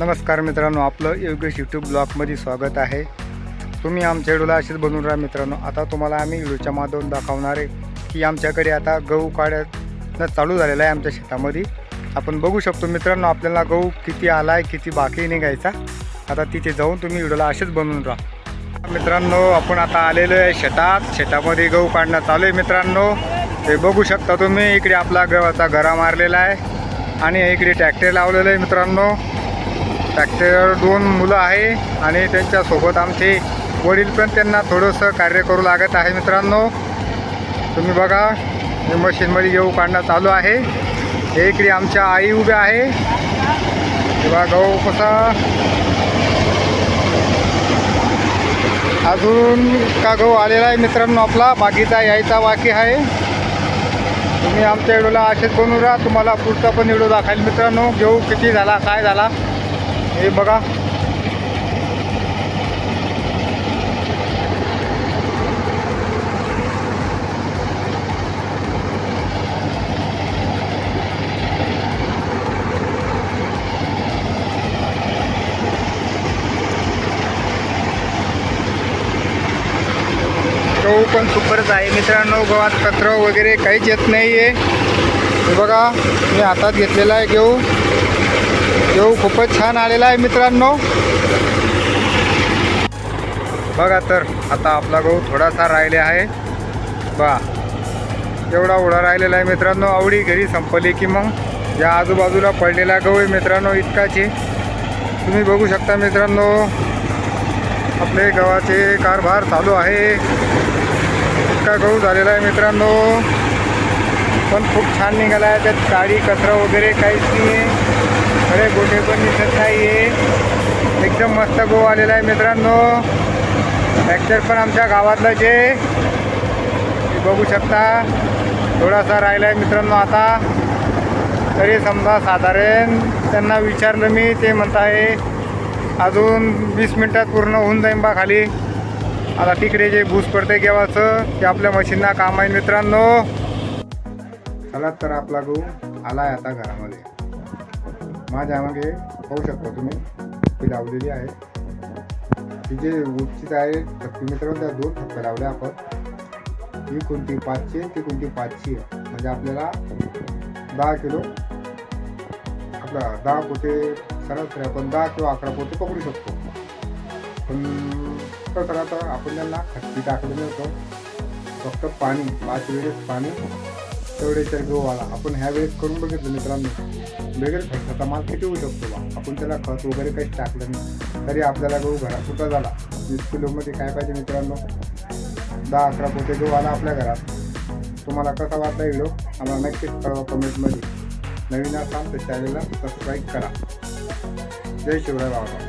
नमस्कार मित्रांनो आपलं योगेश यूट्यूब ब्लॉगमध्ये स्वागत आहे. तुम्ही आमच्या व्हिडिओला असेच बनवून राहा मित्रांनो. आता तुम्हाला आम्ही व्हिडिओच्या माध्यमातून दाखवणार आहे की आमच्याकडे आता गहू काढ्यानं चालू झालेला आहे आमच्या शेतामध्ये. आपण बघू शकतो मित्रांनो आपल्याला गहू किती आला आहे किती बाकी निघायचा. आता तिथे जाऊन तुम्ही व्हिडिओला असेच बनवून राहा. मित्रांनो आपण आता आलेलो आहे शेतात. शेतामध्ये गहू काढणं चालू आहे मित्रांनो. हे बघू शकता तुम्ही इकडे आपला गव्हाचा घरा मारलेला आहे. आणि इकडे ट्रॅक्टर लावलेलं आहे मित्रांनो. ट्रॅक्टरवर दोन मुलं आहे आणि त्यांच्यासोबत आमचे वडील पण त्यांना थोडंसं कार्य करू लागत आहे मित्रांनो. तुम्ही बघा हे मशीनमध्ये गहू काढणं चालू आहे. हे इकडे आमच्या आई उभ्या आहे. तेव्हा गहू कसा? अजून का गहू आलेला आहे मित्रांनो आपला? बाकीचा यायचा बाकी आहे. तुम्ही आमच्या व्हिडिओला असेच बनवू राहा. तुम्हाला पुढचा पण व्हिडिओ दाखवायला मित्रांनो. गहू किती झाला काय झाला? हे बघा. गहू पण सुपरच आहे. मित्रांनो गव्हात कचरा वगैरे काहीच येत नाही आहे हे बघा मी हातात घेतलेला आहे गहू गहू खूपच छान आलेला आहे मित्रांनो. बघा तर आता आपला गहू थोडासा राहिले आहे. बा एवढा उडा राहिलेला आहे मित्रांनो. आवडी घरी संपली की मग या आजूबाजूला पडलेला गहू आहे मित्रांनो इतकाचे. तुम्ही बघू शकता मित्रांनो आपले गव्हाचे कारभार चालू आहे. इतका गहू झालेला आहे मित्रांनो. पण खूप छान निघाला आहे. त्यात काळी कचरा वगैरे काहीच नाही आहे सगळे गोटे पण दिसत नाही आहे एकदम मस्त गो आलेला आहे मित्रांनो. ट्रॅक्टर पण आमच्या गावातलं जे. बघू शकता. थोडासा राहिला आहे मित्रांनो आता. तरी समजा साधारण त्यांना विचारलं मी ते म्हणत आहे अजून वीस मिनटात पूर्ण होऊन जाईन बा खाली. आता तिकडे जे भूस पडते गेवाचं ते आपल्या मशीनना काम आहे मित्रांनो. चला तर आपला गहू आला आहे आता घरामध्ये. माझ्या मागे पाहू शकता तुम्ही ती लावलेली आहे. ती जे उचित आहे थप्पी मित्रांनो त्या दोन थप्प्या लावल्या आपण. ही कोणती पाचशे ती कोणती पाचशे? म्हणजे आपल्याला दहा किलो आपला दहा पोते सरासरी आपण दहा किंवा अकरा पोते पकडू शकतो. पण तर आता आपण त्यांना खट्टी टाकलं नव्हतं फक्त पाणी पाच वेळेस पाणी तेवढे तर गहू आला. आपण ह्या वेळेस करून बघितलं मित्रांनो. वेगळे खताचा माल किती होऊ शकतो बा? आपण त्याला खत वगैरे काहीच टाकलं नाही. तरी आपल्याला गहू घरात सुद्धा झाला? वीस किलोमध्ये काय पाहिजे मित्रांनो? दहा अकरा पोते गहू आला आपल्या घरात. तुम्हाला कसा वाटला व्हिडिओ? आम्हाला नक्कीच कळवा कमेंटमध्ये. नवीन असाल तर चॅनलला सबस्क्राईब करा. जय शिवराय बाबा.